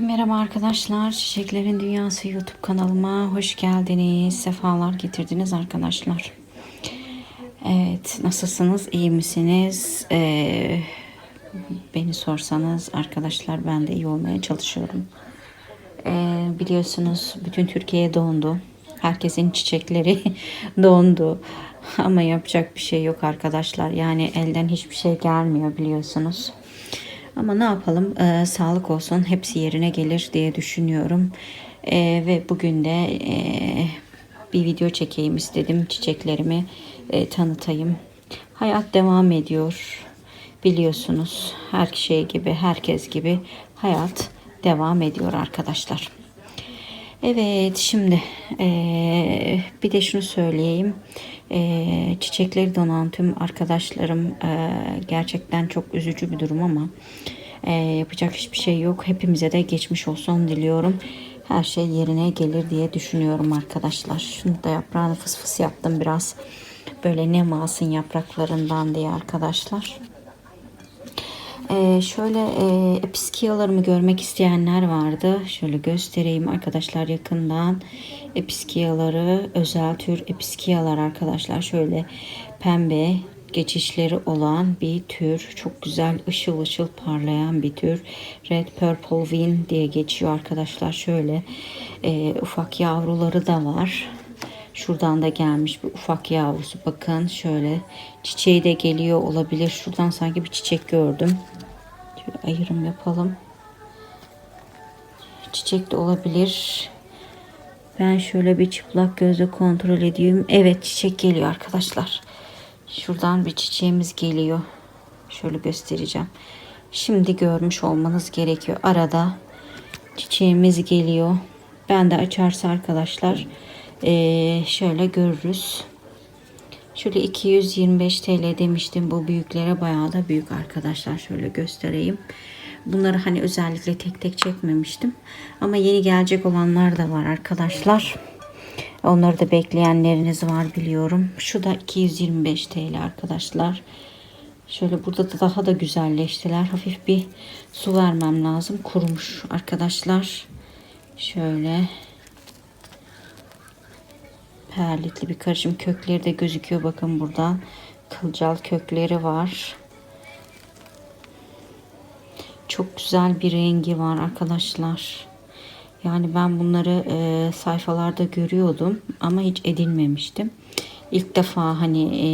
Merhaba arkadaşlar. Çiçeklerin Dünyası YouTube kanalıma hoş geldiniz. Sefalar getirdiniz arkadaşlar. Evet, nasılsınız? İyi misiniz? Ee, beni sorsanız arkadaşlar ben de iyi olmaya çalışıyorum. Ee, biliyorsunuz bütün Türkiye dondu. Herkesin çiçekleri dondu. Ama yapacak bir şey yok arkadaşlar. Yani elden hiçbir şey gelmiyor biliyorsunuz. Ama ne yapalım Ee, sağlık olsun hepsi yerine gelir diye düşünüyorum. Ee, ve bugün de e, bir video çekeyim istedim çiçeklerimi e, tanıtayım. Hayat devam ediyor biliyorsunuz her şey gibi herkes gibi hayat devam ediyor arkadaşlar. Evet şimdi eee, bir de şunu söyleyeyim. Eee, çiçekleri donan tüm arkadaşlarım eee, gerçekten çok üzücü bir durum ama eee, yapacak hiçbir şey yok. Hepimize de geçmiş olsun diliyorum. Her şey yerine gelir diye düşünüyorum arkadaşlar. Şunu da yaprağını fıs fıs yaptım biraz. Böyle nem alsın yapraklarından diye arkadaşlar. Ee, şöyle e, episkiyalarımı görmek isteyenler vardı. Şöyle göstereyim arkadaşlar yakından. Episkiyaları özel tür episkiyalar arkadaşlar. Şöyle pembe geçişleri olan bir tür. Çok güzel ışıl ışıl parlayan bir tür. Red Purple Win diye geçiyor arkadaşlar. Şöyle e, ufak yavruları da var. Şuradan da gelmiş bir ufak yavrusu. Bakın şöyle çiçeği de geliyor olabilir. Şuradan sanki bir çiçek gördüm. Şöyle ayırım yapalım. Çiçek de olabilir. Ben şöyle bir çıplak gözle kontrol edeyim. Evet çiçek geliyor arkadaşlar. Şuradan bir çiçeğimiz geliyor. Şöyle göstereceğim. Şimdi görmüş olmanız gerekiyor. Arada çiçeğimiz geliyor. Ben de açarsa arkadaşlar eee, şöyle görürüz. Şöyle 225 TL demiştim. Bu büyüklere bayağı da büyük arkadaşlar. Şöyle göstereyim. Bunları hani özellikle tek tek çekmemiştim. Ama yeni gelecek olanlar da var arkadaşlar. Onları da bekleyenleriniz var biliyorum. Şu da 225 TL arkadaşlar. Şöyle burada da daha da güzelleştiler. Hafif bir su vermem lazım. Kurumuş arkadaşlar. Şöyle perlitli bir karışım kökleri de gözüküyor bakın buradan kılcal kökleri var çok güzel bir rengi var arkadaşlar yani ben bunları e, sayfalarda görüyordum ama hiç edinmemiştim ilk defa hani e,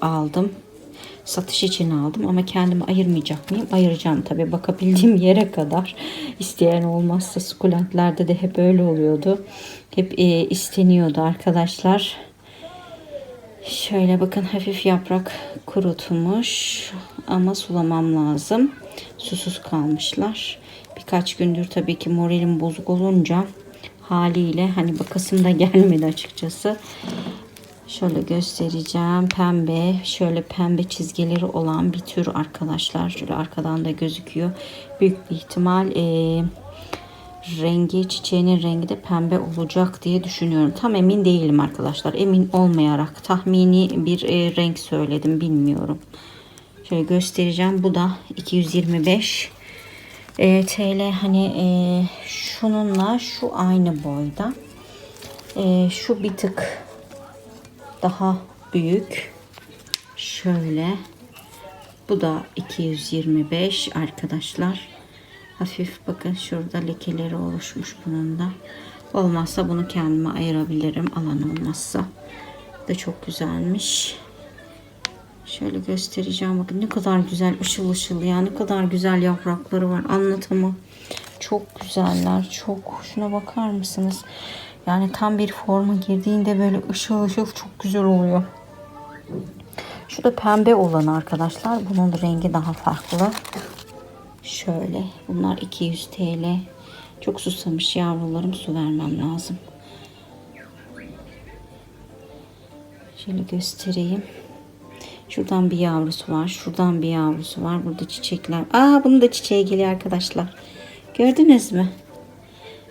aldım satış için aldım ama kendimi ayırmayacak mıyım? Ayıracağım tabi bakabildiğim yere kadar. İsteyen olmazsa sukulentlerde de hep öyle oluyordu. Hep e, isteniyordu arkadaşlar. Şöyle bakın hafif yaprak kurutmuş ama sulamam lazım. Susuz kalmışlar. Birkaç gündür tabii ki moralim bozuk olunca haliyle hani bakasım da gelmedi açıkçası. Şöyle göstereceğim. Pembe, şöyle pembe çizgileri olan bir tür arkadaşlar. Şöyle arkadan da gözüküyor. Büyük bir ihtimal e, rengi, çiçeğinin rengi de pembe olacak diye düşünüyorum. Tam emin değilim arkadaşlar. Emin olmayarak tahmini bir e, renk söyledim. Bilmiyorum. Şöyle göstereceğim. Bu da 225 e, TL. Hani e, şununla şu aynı boyda. E, şu bir tık daha büyük. Şöyle. Bu da 225 arkadaşlar. Hafif bakın şurada lekeleri oluşmuş bunun da. Olmazsa bunu kendime ayırabilirim. Alan olmazsa. Da çok güzelmiş. Şöyle göstereceğim. Bakın ne kadar güzel ışıl ışıl ya. Ne kadar güzel yaprakları var. Anlatamam. Çok güzeller. Çok. Şuna bakar mısınız? Yani tam bir forma girdiğinde böyle ışıl ışıl çok güzel oluyor. Şu da pembe olan arkadaşlar. Bunun rengi daha farklı. Şöyle. Bunlar 200 TL. Çok susamış yavrularım. Su vermem lazım. Şöyle göstereyim. Şuradan bir yavrusu var. Şuradan bir yavrusu var. Burada çiçekler. Aa bunun da çiçeği geliyor arkadaşlar. Gördünüz mü?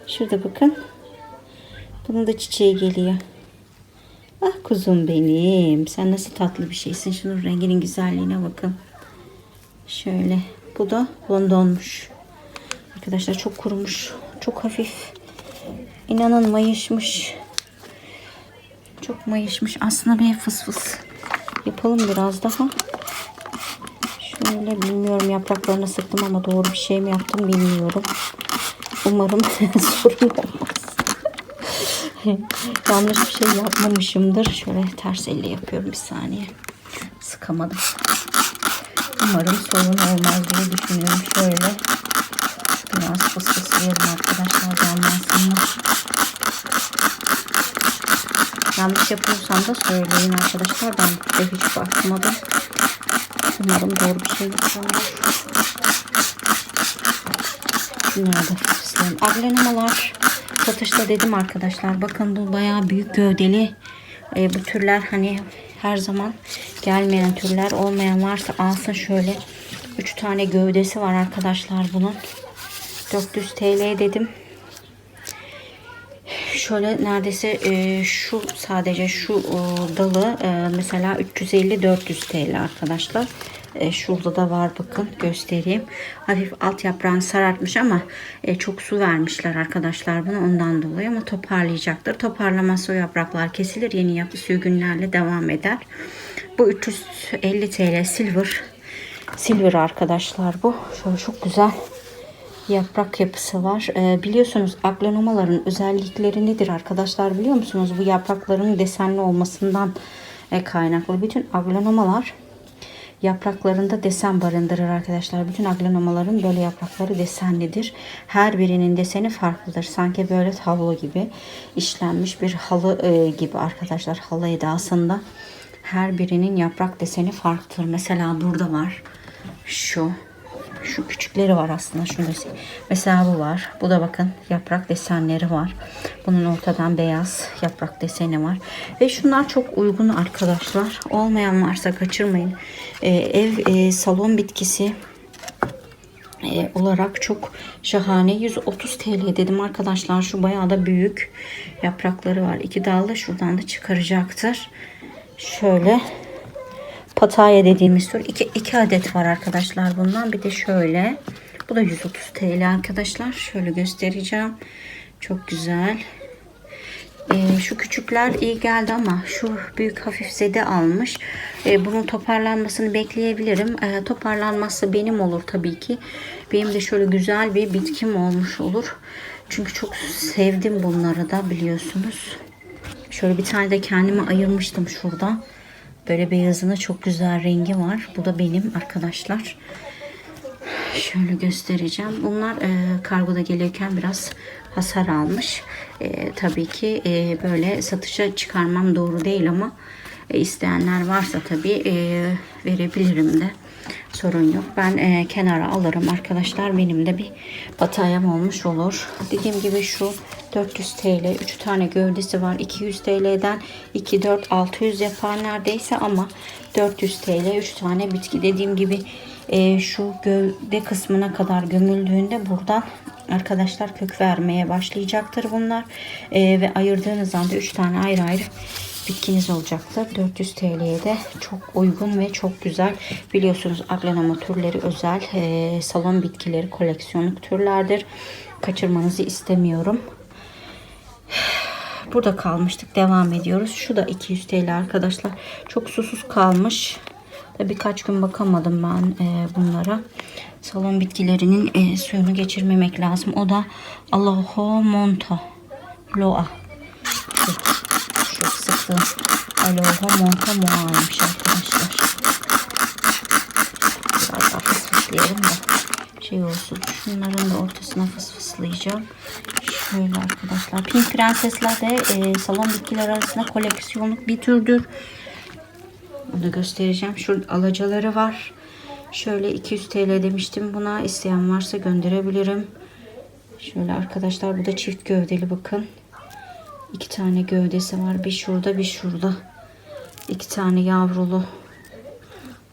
Şurada bakın. Bunun da çiçeği geliyor. Ah kuzum benim. Sen nasıl tatlı bir şeysin. Şunun renginin güzelliğine bakın. Şöyle. Bu da bondonmuş. arkadaşlar çok kurumuş. Çok hafif. İnanın mayışmış. Çok mayışmış. Aslında bir fıs fıs yapalım biraz daha. Şöyle bilmiyorum yapraklarını sıktım ama doğru bir şey mi yaptım bilmiyorum. Umarım sorun olmaz. Yanlış bir şey yapmamışımdır. Şöyle ters elle yapıyorum bir saniye. Sıkamadım. Umarım sorun olmaz diye düşünüyorum. Şöyle biraz fıs fıslıyorum arkadaşlar gelmesinler. Yanlış yapıyorsam da söyleyin arkadaşlar. Ben de hiç bakmadım. Umarım doğru bir şey yapıyorumdur. Şunları da fıslayalım. Aglenamalar satışta dedim arkadaşlar. Bakın bu bayağı büyük gövdeli. E, bu türler hani her zaman gelmeyen türler olmayan varsa alsın şöyle. 3 tane gövdesi var arkadaşlar bunun. 400 TL dedim şöyle neredeyse e, şu sadece şu e, dalı e, mesela 350-400 TL arkadaşlar. E, şurada da var bakın göstereyim. Hafif alt yaprağını sarartmış ama e, çok su vermişler arkadaşlar bunu ondan dolayı ama toparlayacaktır. Toparlamazsa o yapraklar kesilir. Yeni yapı sürgünlerle devam eder. Bu 350 TL silver. Silver arkadaşlar bu. Şöyle çok güzel yaprak yapısı var. Ee, biliyorsunuz aglanomaların özellikleri nedir arkadaşlar biliyor musunuz? Bu yaprakların desenli olmasından e, kaynaklı. Bütün aglanomalar yapraklarında desen barındırır arkadaşlar. Bütün aglanomaların böyle yaprakları desenlidir. Her birinin deseni farklıdır. Sanki böyle tablo gibi işlenmiş bir halı e, gibi arkadaşlar. Halı edasında her birinin yaprak deseni farklıdır. Mesela burada var. Şu şu küçükleri var aslında. Şunu Mesela bu var. Bu da bakın yaprak desenleri var. Bunun ortadan beyaz yaprak deseni var. Ve şunlar çok uygun arkadaşlar. Olmayan varsa kaçırmayın. Ee, ev e, salon bitkisi e, olarak çok şahane 130 TL dedim arkadaşlar şu bayağı da büyük yaprakları var iki dalda şuradan da çıkaracaktır şöyle Pataya dediğimiz tür. 2 2 adet var arkadaşlar bundan. Bir de şöyle. Bu da 130 TL arkadaşlar. Şöyle göstereceğim. Çok güzel. Ee, şu küçükler iyi geldi ama şu büyük hafif zede almış. Ee, bunun toparlanmasını bekleyebilirim. Ee, toparlanması benim olur tabii ki. Benim de şöyle güzel bir bitkim olmuş olur. Çünkü çok sevdim bunları da biliyorsunuz. Şöyle bir tane de kendime ayırmıştım şurada. Böyle beyazına çok güzel rengi var. Bu da benim arkadaşlar. Şöyle göstereceğim. Bunlar e, kargoda gelirken biraz hasar almış. E, tabii ki e, böyle satışa çıkarmam doğru değil ama e, isteyenler varsa tabii e, verebilirim de sorun yok. Ben e, kenara alırım arkadaşlar. Benim de bir batayam olmuş olur. Dediğim gibi şu 400 TL 3 tane gövdesi var. 200 TL'den 2 4 600 yapar neredeyse ama 400 TL 3 tane bitki dediğim gibi e, şu gövde kısmına kadar gömüldüğünde buradan arkadaşlar kök vermeye başlayacaktır bunlar. E, ve ayırdığınız anda 3 tane ayrı ayrı bitkiniz olacaktır. 400 TL'ye de çok uygun ve çok güzel. Biliyorsunuz aglanoma türleri özel e, salon bitkileri koleksiyonluk türlerdir. Kaçırmanızı istemiyorum. Burada kalmıştık. Devam ediyoruz. Şu da 200 TL arkadaşlar. Çok susuz kalmış. Birkaç gün bakamadım ben e, bunlara. Salon bitkilerinin e, suyunu geçirmemek lazım. O da Aloho Monta Loa. Çok sıktı. Aloha Monta Moa'ymış arkadaşlar. Biraz daha fısfıslayalım da şey olsun. Şunların da ortasına fısfıslayacağım. Şöyle arkadaşlar. Pink Prensesler de e, salon bitkiler arasında koleksiyonluk bir türdür. Bunu göstereceğim. Şurada alacaları var. Şöyle 200 TL demiştim buna. İsteyen varsa gönderebilirim. Şöyle arkadaşlar bu da çift gövdeli bakın. İki tane gövdesi var. Bir şurada bir şurada. İki tane yavrulu.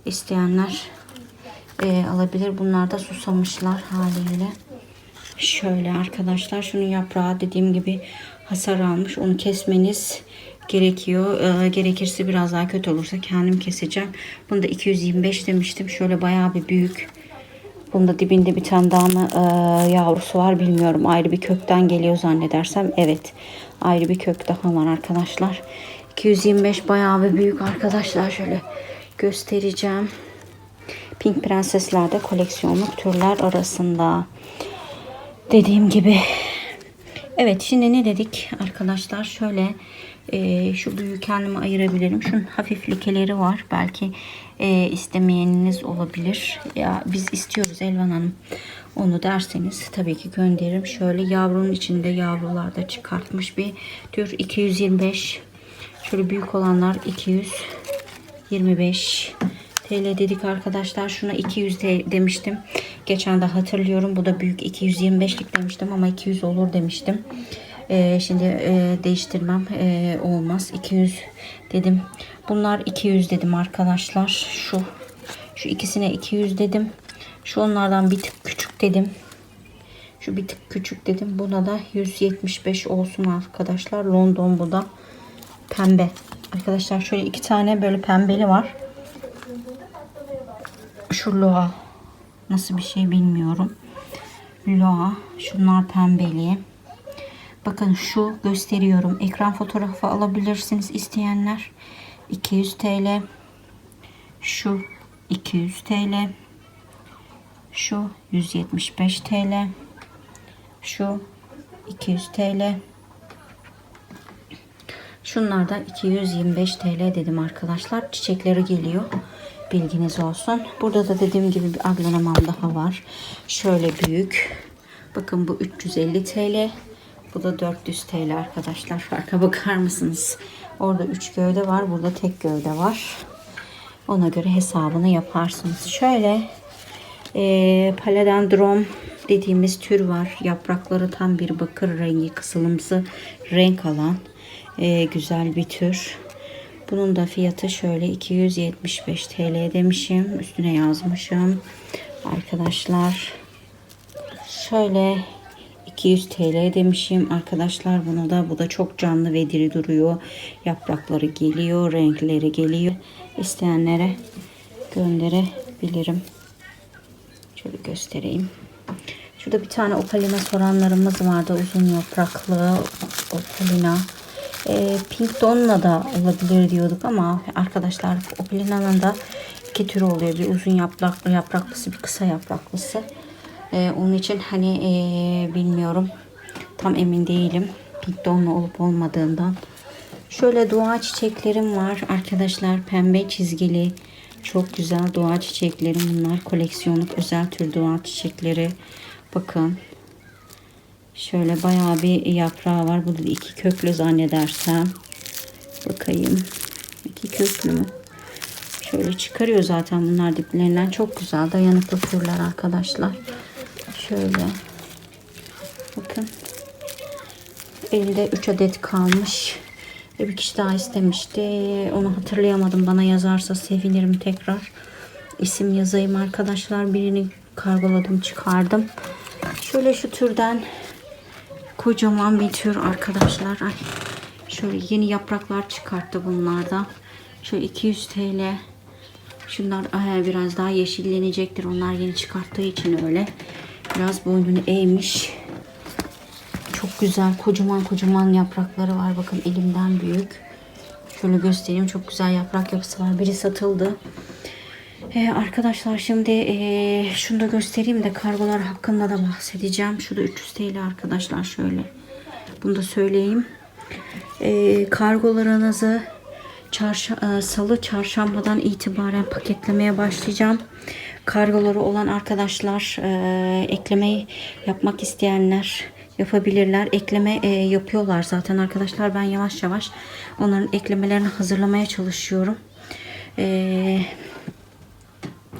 isteyenler e, alabilir. Bunlar da susamışlar haliyle. Şöyle arkadaşlar şunun yaprağı dediğim gibi hasar almış. Onu kesmeniz gerekiyor. E, gerekirse biraz daha kötü olursa kendim keseceğim. Bunu da 225 demiştim. Şöyle bayağı bir büyük. Bunda dibinde bir tane daha mı e, yavrusu var bilmiyorum. Ayrı bir kökten geliyor zannedersem. Evet. Ayrı bir kök daha var arkadaşlar. 225 bayağı bir büyük arkadaşlar. Şöyle göstereceğim. Pink Prensesler de koleksiyonluk türler arasında. Dediğim gibi. Evet şimdi ne dedik arkadaşlar? Şöyle e, şu büyüğü kendime ayırabilirim. Şunun hafif lekeleri var. Belki e, istemeyeniniz olabilir. Ya biz istiyoruz Elvan Hanım. Onu derseniz tabii ki gönderirim. Şöyle yavrunun içinde yavrular da çıkartmış bir tür 225. Şöyle büyük olanlar 225 TL dedik arkadaşlar. Şuna 200 TL demiştim. Geçen de hatırlıyorum. Bu da büyük 225'lik demiştim ama 200 olur demiştim. Ee, şimdi e, değiştirmem e, olmaz. 200 dedim. Bunlar 200 dedim arkadaşlar. Şu şu ikisine 200 dedim. Şu onlardan bir tık küçük dedim. Şu bir tık küçük dedim. Buna da 175 olsun arkadaşlar. London bu da pembe. Arkadaşlar şöyle iki tane böyle pembeli var. Şu loa nasıl bir şey bilmiyorum. Loa şunlar pembeli. Bakın şu gösteriyorum. Ekran fotoğrafı alabilirsiniz isteyenler. 200 TL. Şu 200 TL. Şu 175 TL. Şu 200 TL. Şunlardan 225 TL dedim arkadaşlar. Çiçekleri geliyor. Bilginiz olsun. Burada da dediğim gibi bir aglanamam daha var. Şöyle büyük. Bakın bu 350 TL. Bu da 400 TL arkadaşlar. Farka bakar mısınız? Orada 3 gövde var. Burada tek gövde var. Ona göre hesabını yaparsınız. Şöyle e, paladendron dediğimiz tür var. Yaprakları tam bir bakır rengi kısılımsı renk alan e, güzel bir tür. Bunun da fiyatı şöyle 275 TL demişim. Üstüne yazmışım. Arkadaşlar şöyle 200 TL demişim. Arkadaşlar bunu da bu da çok canlı ve diri duruyor. Yaprakları geliyor renkleri geliyor. İsteyenlere gönderebilirim. Şöyle göstereyim. Şurada bir tane opalina soranlarımız vardı. Uzun yapraklı opalina. E, pink donla da olabilir diyorduk ama arkadaşlar opalina'nın da iki türü oluyor. Bir uzun yapraklı yapraklısı bir kısa yapraklısı ee, onun için hani ee, bilmiyorum. Tam emin değilim. Pink olup olmadığından. Şöyle dua çiçeklerim var arkadaşlar. Pembe çizgili. Çok güzel dua çiçeklerim bunlar. Koleksiyonluk özel tür dua çiçekleri. Bakın. Şöyle bayağı bir yaprağı var. Bu da iki köklü zannedersem. Bakayım. İki köklü mü? Şöyle çıkarıyor zaten bunlar diplerinden. Çok güzel dayanıklı türler arkadaşlar. Şöyle. Bakın. Elde 3 adet kalmış. Ve bir kişi daha istemişti. Onu hatırlayamadım. Bana yazarsa sevinirim tekrar. İsim yazayım arkadaşlar. Birini kargoladım çıkardım. Şöyle şu türden kocaman bir tür arkadaşlar. Ay, şöyle yeni yapraklar çıkarttı bunlarda. Şöyle 200 TL. Şunlar ay, biraz daha yeşillenecektir. Onlar yeni çıkarttığı için öyle. Biraz boynunu eğmiş. Çok güzel kocaman kocaman yaprakları var. Bakın elimden büyük. Şöyle göstereyim. Çok güzel yaprak yapısı var. Biri satıldı. Ee, arkadaşlar şimdi ee, şunu da göstereyim de kargolar hakkında da bahsedeceğim. Şu da 300 TL arkadaşlar şöyle. Bunu da söyleyeyim. Ee, kargolarınızı çarşı, salı çarşambadan itibaren paketlemeye başlayacağım. Kargoları olan arkadaşlar e, eklemeyi yapmak isteyenler yapabilirler. Ekleme e, yapıyorlar zaten arkadaşlar. Ben yavaş yavaş onların eklemelerini hazırlamaya çalışıyorum. E,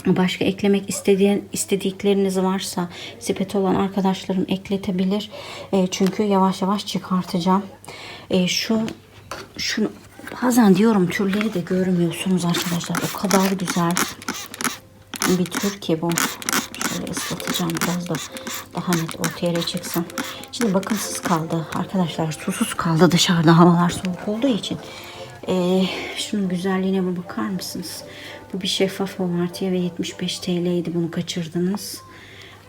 başka eklemek istediğin istedikleriniz varsa sepet olan arkadaşlarım ekletebilir. E, çünkü yavaş yavaş çıkartacağım. E, şu şunu bazen diyorum türleri de görmüyorsunuz arkadaşlar. O kadar güzel bir tür bu. Şöyle ıslatacağım biraz da daha net ortaya çıksın. Şimdi bakımsız kaldı arkadaşlar. Susuz kaldı dışarıda havalar soğuk olduğu için. Ee, şunun güzelliğine bir bakar mısınız? Bu bir şeffaf omartiye ve 75 TL idi bunu kaçırdınız.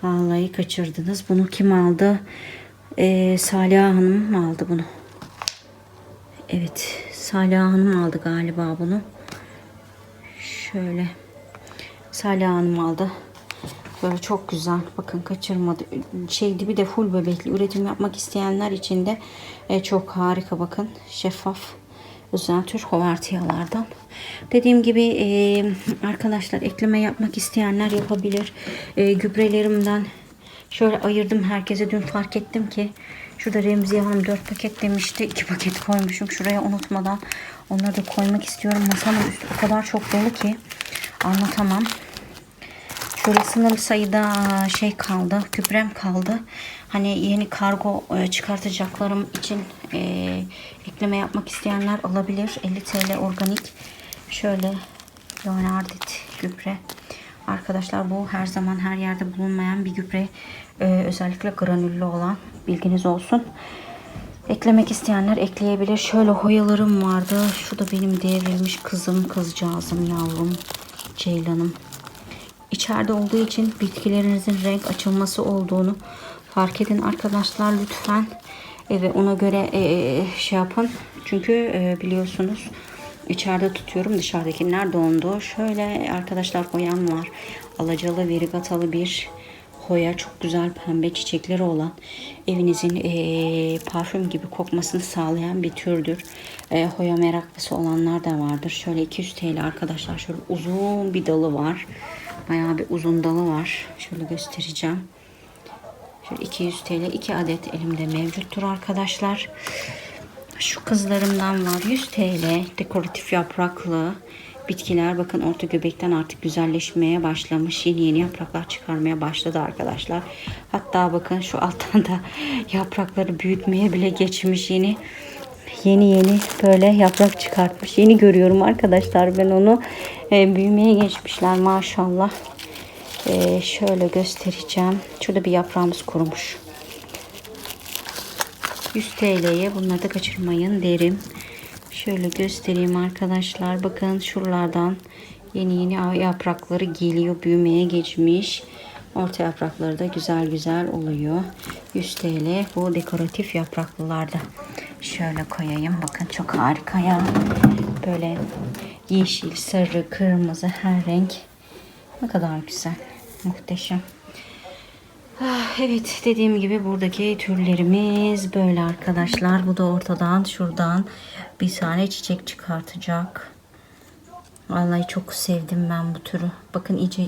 Vallahi kaçırdınız. Bunu kim aldı? Ee, Salih Hanım mı aldı bunu? Evet. Salih Hanım aldı galiba bunu. Şöyle. Salih Hanım aldı. Böyle çok güzel. Bakın kaçırmadı. Şey dibi de full bebekli. Üretim yapmak isteyenler için de e, çok harika bakın. Şeffaf. Özel tür hovartiyalardan. Dediğim gibi e, arkadaşlar ekleme yapmak isteyenler yapabilir. E, gübrelerimden şöyle ayırdım herkese. Dün fark ettim ki şurada Remziye Hanım 4 paket demişti. 2 paket koymuşum. Şuraya unutmadan onları da koymak istiyorum. Masanın üstü o kadar çok dolu ki anlatamam. Şöyle sınırlı sayıda şey kaldı, gübrem kaldı. Hani yeni kargo e, çıkartacaklarım için e, ekleme yapmak isteyenler alabilir. 50 TL organik. Şöyle Leonardit gübre. Arkadaşlar bu her zaman her yerde bulunmayan bir gübre. E, özellikle granüllü olan bilginiz olsun. Eklemek isteyenler ekleyebilir. Şöyle hoyalarım vardı. Şu da benim devrilmiş kızım, kızcağızım, yavrum, ceylanım. İçeride olduğu için bitkilerinizin renk açılması olduğunu fark edin arkadaşlar lütfen. E, ve ona göre e, şey yapın. Çünkü e, biliyorsunuz içeride tutuyorum. Dışarıdakiler dondu. Şöyle arkadaşlar hoyam var. Alacalı, verigatalı bir hoya çok güzel pembe çiçekleri olan evinizin e, parfüm gibi kokmasını sağlayan bir türdür. E, hoya meraklısı olanlar da vardır. Şöyle 200 TL arkadaşlar. Şöyle uzun bir dalı var. Bayağı bir uzun dalı var. Şöyle göstereceğim. Şöyle 200 TL 2 adet elimde mevcuttur arkadaşlar. Şu kızlarımdan var 100 TL dekoratif yapraklı bitkiler bakın orta göbekten artık güzelleşmeye başlamış. Yeni yeni yapraklar çıkarmaya başladı arkadaşlar. Hatta bakın şu alttan da yaprakları büyütmeye bile geçmiş yeni yeni yeni böyle yaprak çıkartmış. Yeni görüyorum arkadaşlar ben onu. E, büyümeye geçmişler maşallah. E, şöyle göstereceğim. Şurada bir yaprağımız kurumuş. 100 TL'ye bunları da kaçırmayın derim. Şöyle göstereyim arkadaşlar. Bakın şuralardan yeni yeni yaprakları geliyor. Büyümeye geçmiş. Orta yaprakları da güzel güzel oluyor. 100 TL bu dekoratif yapraklılarda. Şöyle koyayım. Bakın çok harika ya. Böyle yeşil, sarı, kırmızı her renk. Ne kadar güzel. Muhteşem. Ah, Evet dediğim gibi buradaki türlerimiz böyle arkadaşlar. Bu da ortadan şuradan bir tane çiçek çıkartacak. Vallahi çok sevdim ben bu türü. Bakın iyice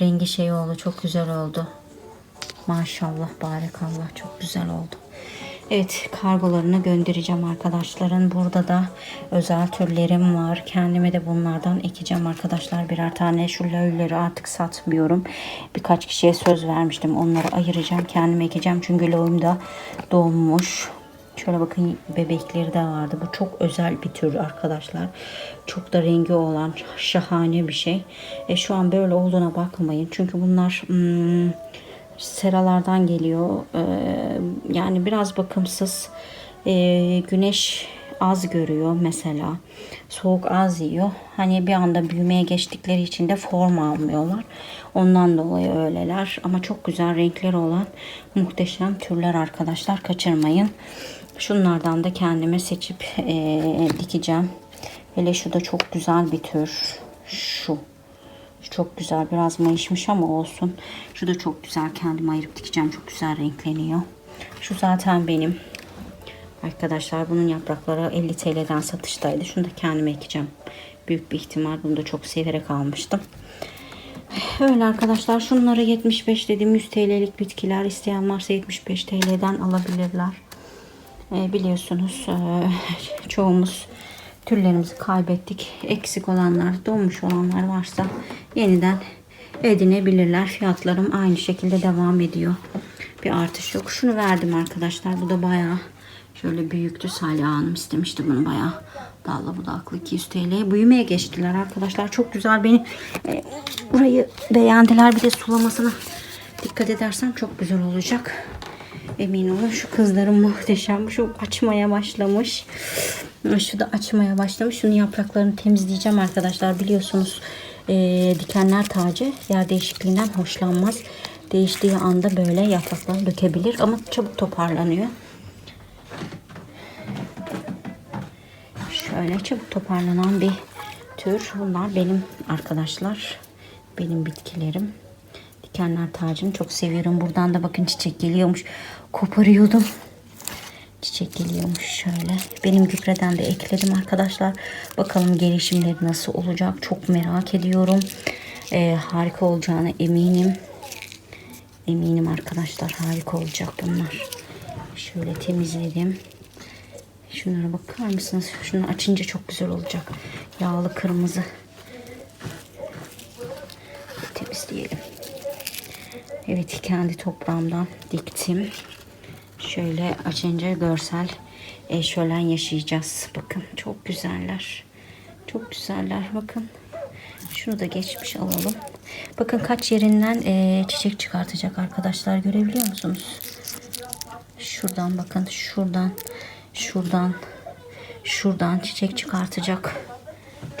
rengi şey oldu. Çok güzel oldu. Maşallah barakallah çok güzel oldu. Evet kargolarını göndereceğim arkadaşların. Burada da özel türlerim var. Kendime de bunlardan ekeceğim arkadaşlar. Birer tane şu löyleri artık satmıyorum. Birkaç kişiye söz vermiştim. Onları ayıracağım. Kendime ekeceğim. Çünkü löyüm da doğmuş. Şöyle bakın bebekleri de vardı. Bu çok özel bir tür arkadaşlar. Çok da rengi olan şahane bir şey. E, şu an böyle olduğuna bakmayın. Çünkü bunlar... Hmm, seralardan geliyor. Ee, yani biraz bakımsız. Ee, güneş az görüyor mesela. Soğuk az yiyor. Hani bir anda büyümeye geçtikleri için de form almıyorlar. Ondan dolayı öyleler. Ama çok güzel renkleri olan muhteşem türler arkadaşlar. Kaçırmayın. Şunlardan da kendime seçip ee, dikeceğim. Hele şu da çok güzel bir tür. Şu. Çok güzel. Biraz mayışmış ama olsun. Şu da çok güzel. Kendim ayırıp dikeceğim. Çok güzel renkleniyor. Şu zaten benim. Arkadaşlar bunun yaprakları 50 TL'den satıştaydı. Şunu da kendime ekeceğim. Büyük bir ihtimal. Bunu da çok severek almıştım. Öyle arkadaşlar. Şunları 75 dedim. 100 TL'lik bitkiler. isteyen varsa 75 TL'den alabilirler. Ee, biliyorsunuz e, çoğumuz türlerimizi kaybettik. Eksik olanlar, donmuş olanlar varsa yeniden edinebilirler. Fiyatlarım aynı şekilde devam ediyor. Bir artış yok. Şunu verdim arkadaşlar. Bu da bayağı şöyle büyüktü. Salih Hanım istemişti bunu bayağı. Dallı budaklı 200 TL. Büyümeye geçtiler arkadaşlar. Çok güzel beni e, burayı beğendiler. Bir de sulamasına dikkat edersem çok güzel olacak. Emin olun şu kızlarım muhteşem. Şu açmaya başlamış. Şu da açmaya başlamış. Şunun yapraklarını temizleyeceğim arkadaşlar. Biliyorsunuz e, dikenler tacı yer değişikliğinden hoşlanmaz. Değiştiği anda böyle yapraklar dökebilir ama çabuk toparlanıyor. Şöyle çabuk toparlanan bir tür. Bunlar benim arkadaşlar. Benim bitkilerim. Dikenler tacını çok seviyorum. Buradan da bakın çiçek geliyormuş. Koparıyordum. Çiçek geliyormuş şöyle. Benim gübreden de ekledim arkadaşlar. Bakalım gelişimleri nasıl olacak. Çok merak ediyorum. Ee, harika olacağına eminim. Eminim arkadaşlar harika olacak bunlar. Şöyle temizledim. Şunlara bakar mısınız? Şunu açınca çok güzel olacak. Yağlı kırmızı. Evet kendi toprağımdan diktim. Şöyle açınca görsel e, şölen yaşayacağız. Bakın çok güzeller. Çok güzeller bakın. Şunu da geçmiş alalım. Bakın kaç yerinden e, çiçek çıkartacak arkadaşlar görebiliyor musunuz? Şuradan bakın şuradan şuradan şuradan çiçek çıkartacak.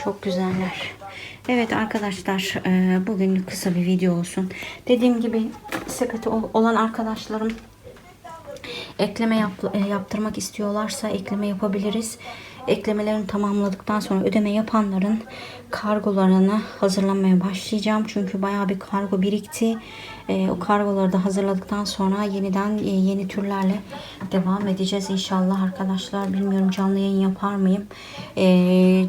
Çok güzeller. Evet arkadaşlar e, bugün kısa bir video olsun. Dediğim gibi ol- olan arkadaşlarım ekleme yap- e, yaptırmak istiyorlarsa ekleme yapabiliriz. Eklemelerini tamamladıktan sonra ödeme yapanların kargolarını hazırlamaya başlayacağım. Çünkü bayağı bir kargo birikti. E, o kargoları da hazırladıktan sonra yeniden e, yeni türlerle devam edeceğiz inşallah arkadaşlar. Bilmiyorum canlı yayın yapar mıyım? E,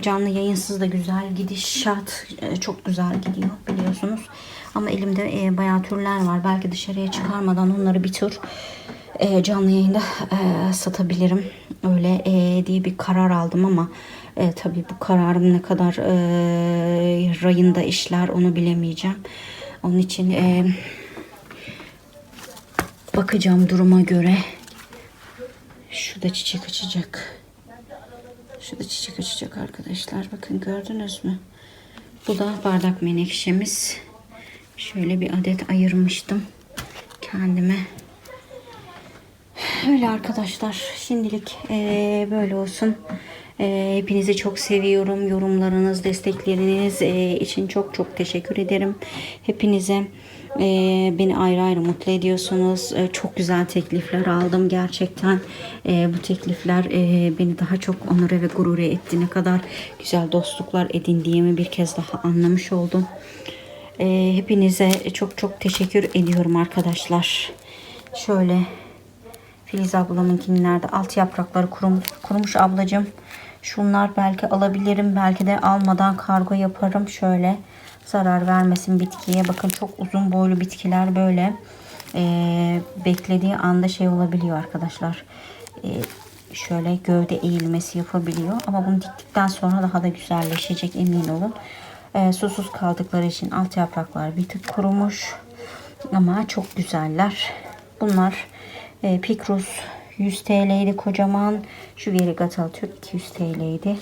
canlı yayınsız da güzel gidişat e, çok güzel gidiyor biliyorsunuz. Ama elimde e, bayağı türler var. Belki dışarıya çıkarmadan onları bir tur e, canlı yayında e, satabilirim. Öyle e, diye bir karar aldım ama e, tabii bu kararım ne kadar e, rayında işler onu bilemeyeceğim. Onun için e, bakacağım duruma göre. Şurada çiçek açacak. Şurada çiçek açacak arkadaşlar. Bakın gördünüz mü? Bu da bardak menekşemiz. Şöyle bir adet ayırmıştım kendime. Öyle arkadaşlar. Şimdilik eee, böyle olsun. Eee, hepinizi çok seviyorum. Yorumlarınız, destekleriniz eee, için çok çok teşekkür ederim. Hepinize eee, beni ayrı ayrı mutlu ediyorsunuz. Eee, çok güzel teklifler aldım gerçekten. Eee, bu teklifler eee, beni daha çok onure ve gurur etti. Ne kadar güzel dostluklar edindiğimi bir kez daha anlamış oldum. Eee, hepinize çok çok teşekkür ediyorum arkadaşlar. Şöyle Filiz ablamınkinin de alt yaprakları kurum, kurumuş ablacığım. Şunlar belki alabilirim. Belki de almadan kargo yaparım. Şöyle zarar vermesin bitkiye. Bakın çok uzun boylu bitkiler böyle eee, beklediği anda şey olabiliyor arkadaşlar. Eee, şöyle gövde eğilmesi yapabiliyor. Ama bunu diktikten sonra daha da güzelleşecek emin olun. Eee, susuz kaldıkları için alt yapraklar bir tık kurumuş. Ama çok güzeller. Bunlar e, Pikrus 100 TL'ydi kocaman. Şu Verigatal Türk 200 TL'ydi.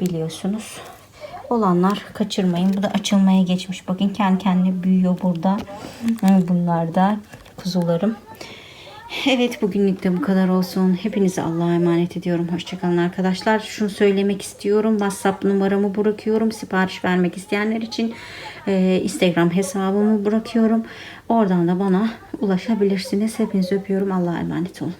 Biliyorsunuz. Olanlar kaçırmayın. Bu da açılmaya geçmiş. Bakın kendi kendine büyüyor burada. Bunlar da kuzularım. Evet bugünlük de bu kadar olsun. Hepinizi Allah'a emanet ediyorum. Hoşçakalın arkadaşlar. Şunu söylemek istiyorum. WhatsApp numaramı bırakıyorum. Sipariş vermek isteyenler için e, Instagram hesabımı bırakıyorum. Oradan da bana ulaşabilirsiniz. Hepinizi öpüyorum. Allah'a emanet olun.